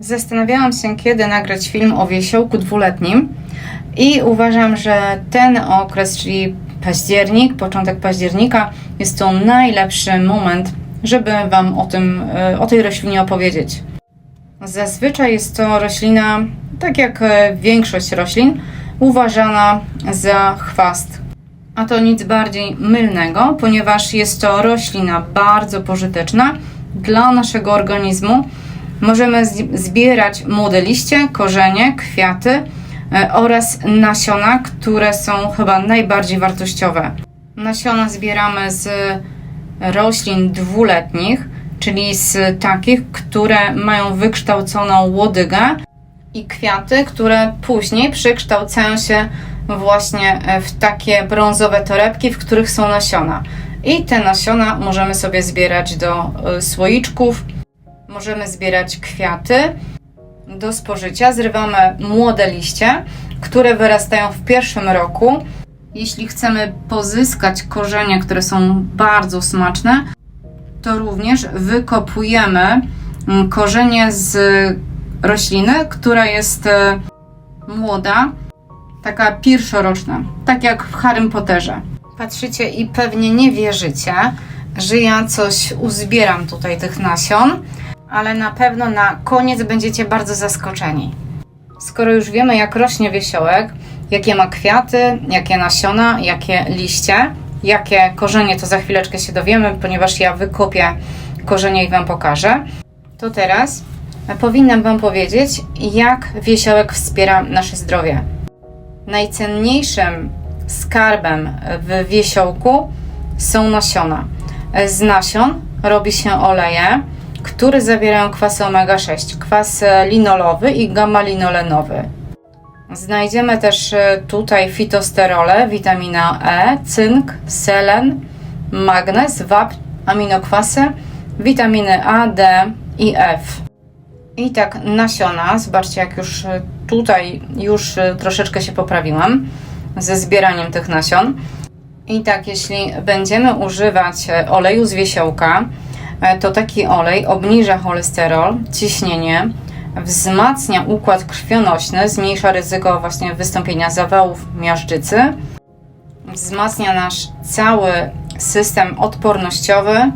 Zastanawiałam się, kiedy nagrać film o wiesiołku dwuletnim i uważam, że ten okres, czyli październik, początek października, jest to najlepszy moment, żeby Wam o, tym, e, o tej roślinie opowiedzieć. Zazwyczaj jest to roślina, tak jak e, większość roślin, uważana za chwast. A to nic bardziej mylnego, ponieważ jest to roślina bardzo pożyteczna dla naszego organizmu. Możemy zbierać młode liście, korzenie, kwiaty e, oraz nasiona, które są chyba najbardziej wartościowe. Nasiona zbieramy z roślin dwuletnich, czyli z takich, które mają wykształconą łodygę i kwiaty, które później przekształcają się właśnie e, w takie brązowe torebki, w których są nasiona. I te nasiona możemy sobie zbierać do e, słoiczków, możemy zbierać kwiaty do spożycia. Zrywamy młode liście, które wyrastają w pierwszym roku. Jeśli chcemy pozyskać korzenie, które są bardzo smaczne, to również wykopujemy mm, korzenie z rośliny, która jest e, młoda, taka pierwszoroczna, tak jak w Harrym Potterze. Patrzycie i pewnie nie wierzycie, że ja coś uzbieram tutaj tych nasion, ale na pewno na koniec będziecie bardzo zaskoczeni. Skoro już wiemy, jak rośnie wiesiołek, jakie ma kwiaty, jakie nasiona, jakie liście, jakie korzenie, to za chwileczkę się dowiemy, ponieważ ja wykopię korzenie i Wam pokażę. To teraz powinnam Wam powiedzieć, jak wiesiołek wspiera nasze zdrowie. Najcenniejszym skarbem w wiesiołku są nasiona. Z nasion robi się oleje, które zawierają kwasy omega-6, kwas linolowy i gamma-linolenowy. Znajdziemy też e, tutaj fitosterole, witamina E, cynk, selen, magnez, wapń, aminokwasy, witaminy A, D i F. I tak nasiona, zobaczcie jak już e, tutaj już e, troszeczkę się poprawiłam ze zbieraniem tych nasion. I tak, jeśli będziemy używać e, oleju z wiesiołka, e, to taki olej obniża cholesterol, ciśnienie, wzmacnia układ krwionośny, zmniejsza ryzyko właśnie wystąpienia zawałów miażdżycy, wzmacnia nasz cały system odpornościowy,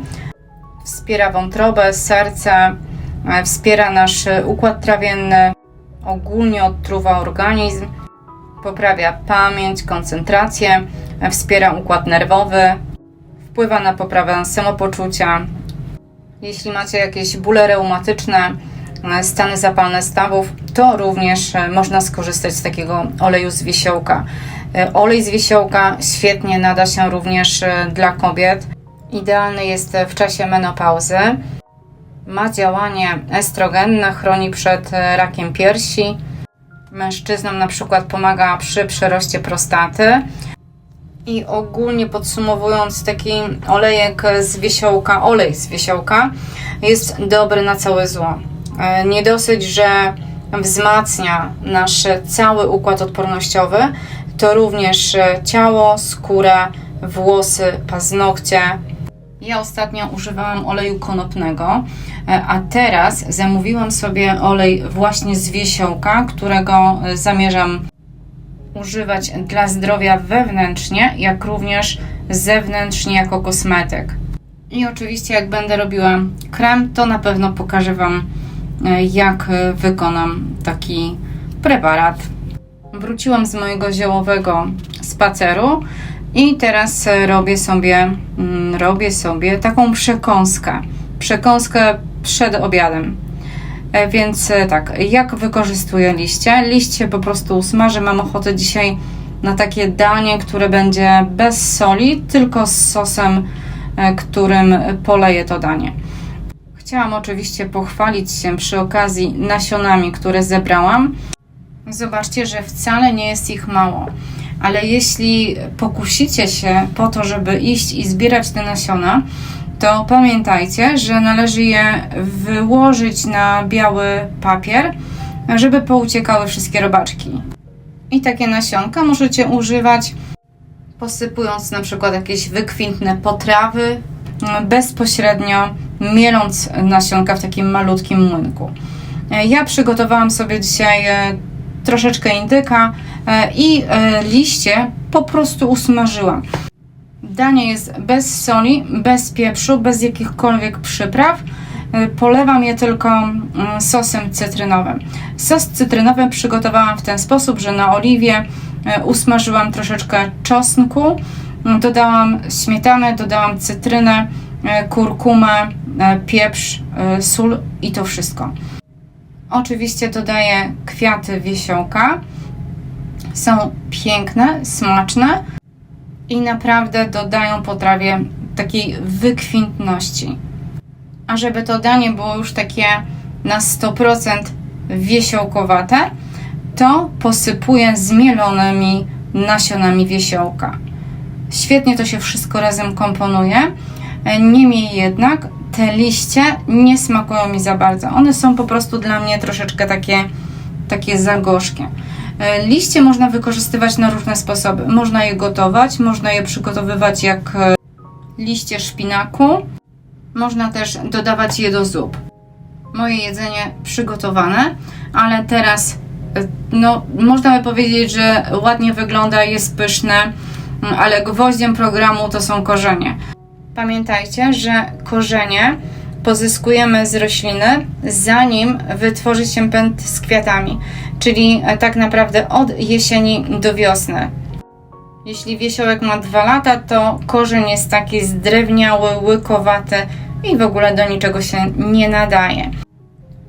wspiera wątrobę, serce, e, wspiera nasz e, układ trawienny, ogólnie odtruwa organizm, poprawia pamięć, koncentrację, e, wspiera układ nerwowy, wpływa na poprawę samopoczucia. Jeśli macie jakieś bóle reumatyczne, e, stany zapalne stawów, to również e, można skorzystać z takiego oleju z wiesiołka. E, Olej z wiesiołka świetnie nada się również dla kobiet. Idealny jest w czasie menopauzy. Ma działanie estrogenne, chroni przed rakiem piersi. Mężczyznom na przykład pomaga przy przeroście prostaty. I ogólnie podsumowując, taki olejek z wiesiołka, olej z wiesiołka jest dobry na całe zło. E, Nie dosyć, że wzmacnia nasz cały układ odpornościowy, to również ciało, skórę, włosy, paznokcie. Ja ostatnio używałam oleju konopnego, e, a teraz zamówiłam sobie olej właśnie z wiesiołka, którego e, zamierzam używać dla zdrowia wewnętrznie, jak również zewnętrznie jako kosmetyk. I oczywiście, jak będę robiła krem, to na pewno pokażę Wam, e, jak wykonam taki preparat. Wróciłam z mojego ziołowego spaceru i teraz robię sobie, mm, robię sobie taką przekąskę. Przekąskę przed obiadem. E, Więc e, tak, jak wykorzystuję liście? Liście po prostu smażę. Mam ochotę dzisiaj na takie danie, które będzie bez soli, tylko z sosem, e, którym poleję to danie. Chciałam oczywiście pochwalić się przy okazji nasionami, które zebrałam. Zobaczcie, że wcale nie jest ich mało. Ale jeśli pokusicie się po to, żeby iść i zbierać te nasiona, to pamiętajcie, że należy je wyłożyć na biały papier, żeby pouciekały wszystkie robaczki. I takie nasionka możecie używać posypując na przykład jakieś wykwintne potrawy, bezpośrednio mieląc nasionka w takim malutkim młynku. Ja przygotowałam sobie dzisiaj e, troszeczkę indyka e, i e, liście po prostu usmażyłam. Danie jest bez soli, bez pieprzu, bez jakichkolwiek przypraw. E, Polewam je tylko mm, sosem cytrynowym. Sos cytrynowy przygotowałam w ten sposób, że na oliwie e, usmażyłam troszeczkę czosnku, mm, dodałam śmietanę, dodałam cytrynę, kurkumę, pieprz, sól i to wszystko. Oczywiście dodaję kwiaty wiesiołka. Są piękne, smaczne i naprawdę dodają potrawie takiej wykwintności. A żeby to danie było już takie na 100% wiesiołkowate, to posypuję zmielonymi nasionami wiesiołka. Świetnie to się wszystko razem komponuje. Niemniej jednak te liście nie smakują mi za bardzo. One są po prostu dla mnie troszeczkę takie, takie za gorzkie. E, Liście można wykorzystywać na różne sposoby. Można je gotować, można je przygotowywać jak e, liście szpinaku. Można też dodawać je do zup. Moje jedzenie przygotowane, ale teraz e, no, można by powiedzieć, że ładnie wygląda, jest pyszne, mm, ale gwoździem programu to są korzenie. Pamiętajcie, że korzenie pozyskujemy z rośliny, zanim wytworzy się pęd z kwiatami, czyli e, tak naprawdę od jesieni do wiosny. Jeśli wiesiołek ma 2 lata, to korzeń jest taki zdrewniały, łykowaty i w ogóle do niczego się nie nadaje.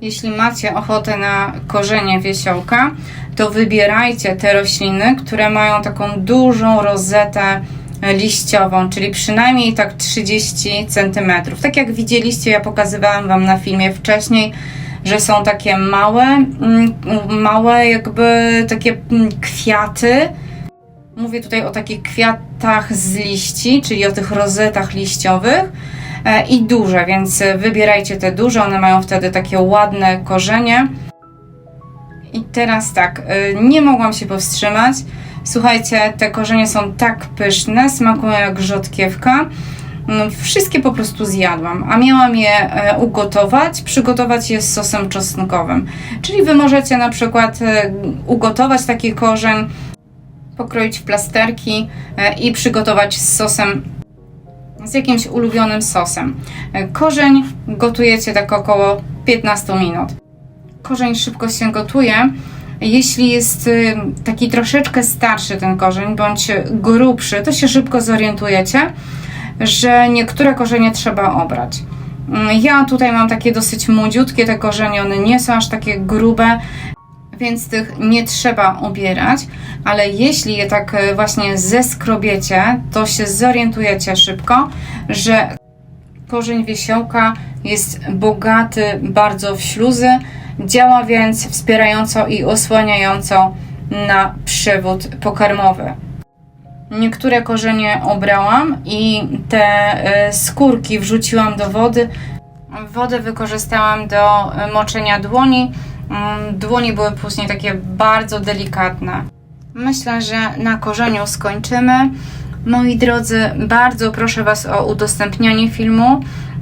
Jeśli macie ochotę na korzenie wiesiołka, to wybierajcie te rośliny, które mają taką dużą rozetę liściową, czyli przynajmniej tak 30 cm. Tak jak widzieliście, ja pokazywałam Wam na filmie wcześniej, że są takie małe, mm, małe jakby takie mm, kwiaty. Mówię tutaj o takich kwiatach z liści, czyli o tych rozetach liściowych e, i duże, więc wybierajcie te duże, one mają wtedy takie ładne korzenie. I teraz tak, y, nie mogłam się powstrzymać. Słuchajcie, te korzenie są tak pyszne, smakują jak rzodkiewka. No, wszystkie po prostu zjadłam, a miałam je e, ugotować, przygotować je z sosem czosnkowym. Czyli Wy możecie na przykład e, ugotować taki korzeń, pokroić w plasterki e, i przygotować z sosem, z jakimś ulubionym sosem. Korzeń gotujecie tak około 15 minut korzeń szybko się gotuje. Jeśli jest y, taki troszeczkę starszy ten korzeń, bądź grubszy, to się szybko zorientujecie, że niektóre korzenie trzeba obrać. Mm, Ja tutaj mam takie dosyć młodziutkie te korzenie, one nie są aż takie grube, więc tych nie trzeba obierać, ale jeśli je tak y, właśnie zeskrobiecie, to się zorientujecie szybko, że korzeń wiesiołka jest bogaty bardzo w śluzy, działa więc wspierająco i osłaniająco na przewód pokarmowy. Niektóre korzenie obrałam i te e, skórki wrzuciłam do wody. Wodę wykorzystałam do e, moczenia dłoni. Mm, Dłonie były później takie bardzo delikatne. Myślę, że na korzeniu skończymy. Moi drodzy, bardzo proszę Was o udostępnianie filmu.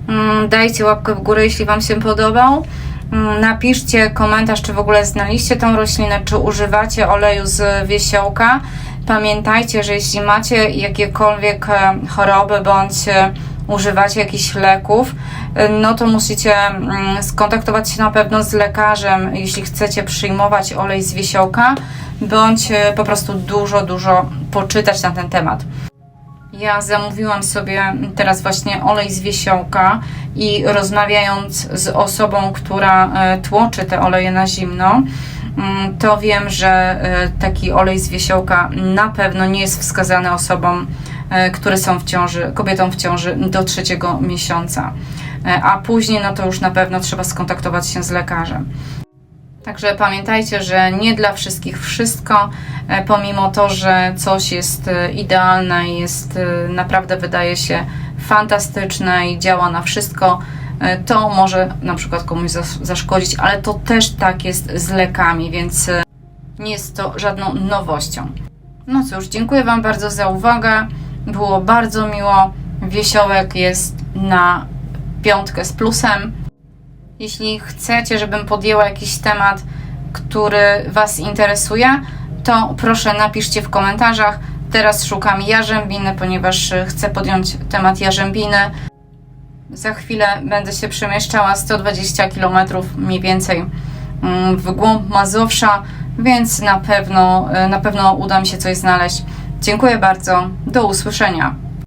Mm, Dajcie łapkę w górę, jeśli Wam się podobał. Mm, Napiszcie komentarz, czy w ogóle znaliście tą roślinę, czy używacie oleju z wiesiołka. Pamiętajcie, że jeśli macie jakiekolwiek e, choroby bądź e, używacie jakichś leków, e, no to musicie mm, skontaktować się na pewno z lekarzem, jeśli chcecie przyjmować olej z wiesiołka, bądź po prostu dużo, dużo poczytać na ten temat. Ja zamówiłam sobie teraz właśnie olej z wiesiołka i rozmawiając z osobą, która e, tłoczy te oleje na zimno, mm, to wiem, że e, taki olej z wiesiołka na pewno nie jest wskazany osobom, e, które są w ciąży, kobietom w ciąży do trzeciego miesiąca. A później, no to już na pewno trzeba skontaktować się z lekarzem. Także pamiętajcie, że nie dla wszystkich wszystko, e, pomimo to, że coś jest e, idealne jest e, naprawdę wydaje się fantastyczne i działa na wszystko, to może na przykład komuś zas- zaszkodzić, ale to też tak jest z lekami, więc nie jest to żadną nowością. No cóż, dziękuję Wam bardzo za uwagę. Było bardzo miło. Wiesiołek jest na piątkę z plusem. Jeśli chcecie, żebym podjęła jakiś temat, który Was interesuje, to proszę napiszcie w komentarzach. Teraz szukam jarzębiny, ponieważ y, chcę podjąć temat jarzębiny. Za chwilę będę się przemieszczała 120 km mniej więcej mm, w głąb Mazowsza, więc na pewno, y, na pewno uda mi się coś znaleźć. Dziękuję bardzo. Do usłyszenia.